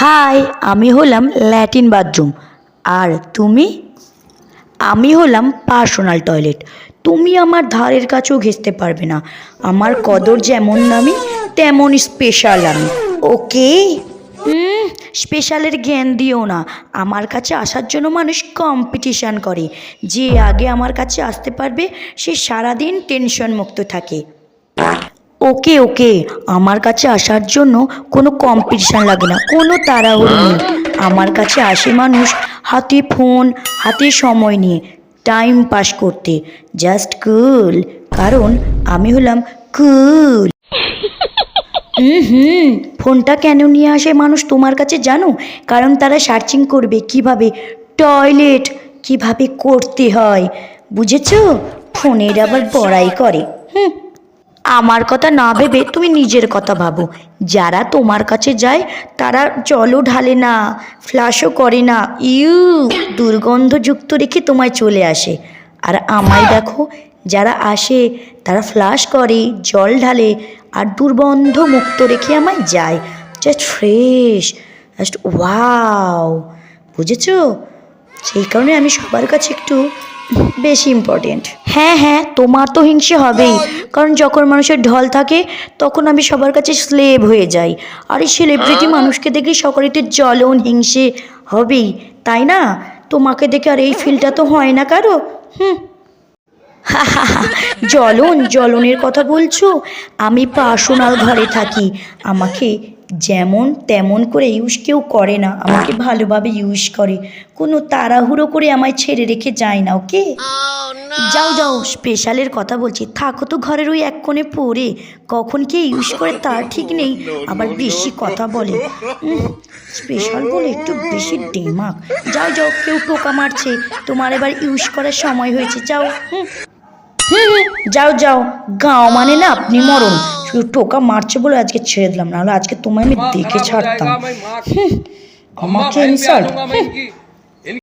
High, আমি হলাম Latin bathroom. আর তুমি? আমি হলাম পার্সোনাল টয়লেট। তুমি আমার ধারের কাছেও ঘেঁচতে পারবে না। আমার কদর যেমন নামি, তেমন স্পেশাল আমি। ওকে? স্পেশালের জ্ঞান দিও না। আমার কাছে আসার জন্য মানুষ কম্পিটিশান করে। যে আগে আমার কাছে আসতে পারবে, সে সারাদিন টেনশন মুক্ত থাকে। ওকে ওকে, আমার কাছে আসার জন্য কোনো কম্পিটিশান লাগে না, কোনো তাড়াহুড়ো নেই। আমার কাছে আসে মানুষ হাতে ফোন হাতে সময় নিয়ে টাইম পাস করতে। জাস্ট কুল কারণ আমি হলাম কুল হুম ফোনটা কেন নিয়ে আসে মানুষ তোমার কাছে জানো? কারণ তারা সার্চিং করবে কীভাবে টয়লেট কীভাবে করতে হয়। বুঝেছ? ফোনের আবার বড়াই করে। আমার কথা না ভেবে তুমি নিজের কথা ভাবো। যারা তোমার কাছে যায়, তারা জলও ঢালে না, ফ্লাশও করে না। ইউ, দুর্গন্ধযুক্ত রেখে তোমায় চলে আসে। আর আমায় দেখো, যারা আসে, তারা ফ্লাশ করে, জল ঢালে আর দুর্গন্ধ মুক্ত রেখে আমায় যায়। জাস্ট ফ্রেশ জাস্ট ওয়াও বুঝেছ? সেই কারণে আমি সবার কাছে একটু বেশি ইম্পর্টেন্ট হ্যাঁ হ্যাঁ তোমার তো হিংসে হবেই। কারণ যখন মানুষের ঢল থাকে তখন আমি সবার কাছে স্লেভ হয়ে যাই। আর এই সেলিব্রিটি মানুষকে দেখে সকলে তো জ্বলন হিংসে হবেই। তাই না? তোমাকে দেখে আর এই ফিলটা তো হয় না কারও। হুম। জলন জ্বলনের কথা বলছো? আমি পার্সোনাল ঘরে থাকি। আমাকে যেমন তেমন করে ইউজ কেউ করে না আমাকে ভালোভাবে ইউজ করে। কোনো তাড়াহুড়ো করে আমায় ছেড়ে রেখে যায় না ওকে যাও যাও স্পেশালের কথা বলছি। থাকো তো ঘরের ওই এক কোণে পড়ে। কখন কে ইউজ করে তার ঠিক নেই আবার বেশি কথা বলে। স্পেশাল বলে একটু বেশি ডেমাক। যাও যাও কেউ টোকা মারছে। তোমার এবার ইউজ করার সময় হয়েছে যাও হুম, যাও যাও গাঁও মানে না আপনি মরণ। শুধু টোকা মারছে বলে আজকে ছেড়ে দিলাম না নাহলে আজকে তোমায় আমি দেখে ছাড়তাম। আমাকে ইনসাল্ট